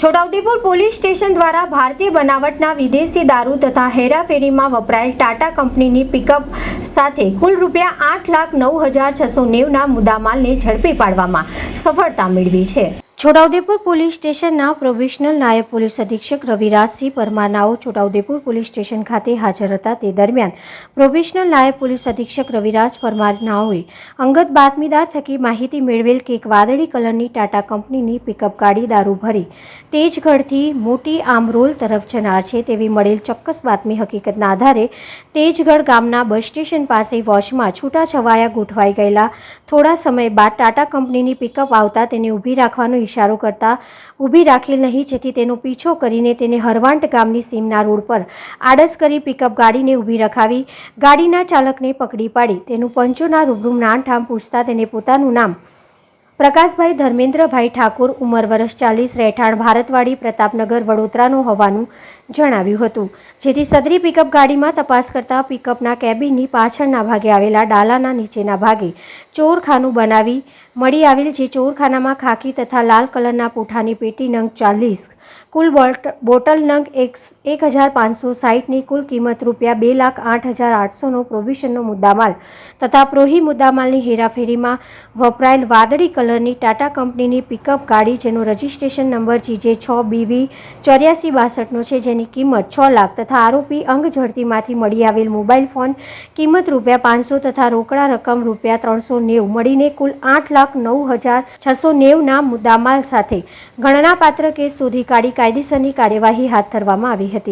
Chhota Udepur police station દ્વારા ભારતીય બનાવટના વિદેશી દારૂ તથા હેરાફેરીમાં વપરાયેલ ટાટા કંપનીની પિકઅપ સાથે કુલ રૂપિયા આઠ લાખ નવ હજાર છસો નેવના મુદ્દામાલને ઝડપી પાડવામાં સફળતા મેળવી છે. છોટાઉદેપુર પોલીસ સ્ટેશનના પ્રોબેશનલ નાયબ પોલીસ અધિક્ષક રવિરાજસિંહ પરમાનાઓ છોટાઉદેપુર પોલીસ સ્ટેશન ખાતે હાજર હતા. તે દરમિયાન પ્રોબેશનલ નાયબ પોલીસ અધિક્ષક રવિરાજ પરમારનાઓએ અંગત બાતમીદાર થકી માહિતી મેળવેલ કે એક વાદળી કલરની ટાટા કંપનીની પિકઅપ ગાડી દારૂ ભરી તેજગઢથી મોટી આમરોલ તરફ જનાર છે તેવી મળેલ ચોક્કસ બાતમી હકીકતના આધારે તેજગઢ ગામના બસ સ્ટેશન પાસે વોચમાં છૂટાછવાયા ગોઠવાઈ ગયેલા થોડા સમય બાદ ટાટા કંપનીની પિકઅપ આવતા તેને ઊભી રાખવાનો ઇશારો કરતા ઊભી રાખેલ નહીં, જેથી તેનો પીછો કરીને તેને હરવાંટ ગામની સીમના રોડ પર આડસ કરી પિકઅપ ગાડીને ઊભી રખાવી, ગાડીના ચાલકને પકડી પાડી. તેનું પંચોના રૂબરૂ નામઠામ પૂછતા તેને પોતાનું નામ પ્રકાશભાઈ ધર્મેન્દ્રભાઈ ઠાકોર, ઉંમર વર્ષ ચાલીસ, રહેઠાણ ભારતવાડી, પ્રતાપનગર, વડોદરાનું હોવાનું જણાવ્યું હતું. જેથી સદરી પિકઅપ ગાડીમાં તપાસ કરતા પિકઅપના કેબિનની પાછળના ભાગે આવેલા ડાલાના નીચેના ભાગે ચોરખાનું બનાવી મળી આવેલ જે ચોરખાનામાં ખાકી તથા લાલ કલરના પૂઠાની પેટી નંગ ચાલીસ, કુલ બોટ- બોટલ નંગ એક એક હજાર પાંચસો સાહીઠની કુલ કિંમત રૂપિયા બે લાખ આઠ હજાર આઠસોનો પ્રોવિશનનો મુદ્દામાલ તથા પ્રોહી મુદ્દામાલની હેરાફેરીમાં વપરાયેલ વાદળી કલરની ટાટા કંપનીની પિકઅપ ગાડી જેનો રજિસ્ટ્રેશન નંબર જીજે છ બીવી ચોર્યાસી બાસઠનો છે જેની કિંમત છ લાખ તથા આરોપી અંગ ઝડતીમાંથી મળી આવેલ મોબાઈલ ફોન કિંમત રૂપિયા પાંચસો તથા રોકડા રકમ રૂપિયા ત્રણસો નેવું મળીને કુલ આઠ લાખ નવ હજાર છસો નેવના મુદ્દામાલ સાથે ગણનાપાત્ર કેસ શોધી કાઢી કાયદેસરની કાર્યવાહી હાથ ધરવામાં આવી હતી.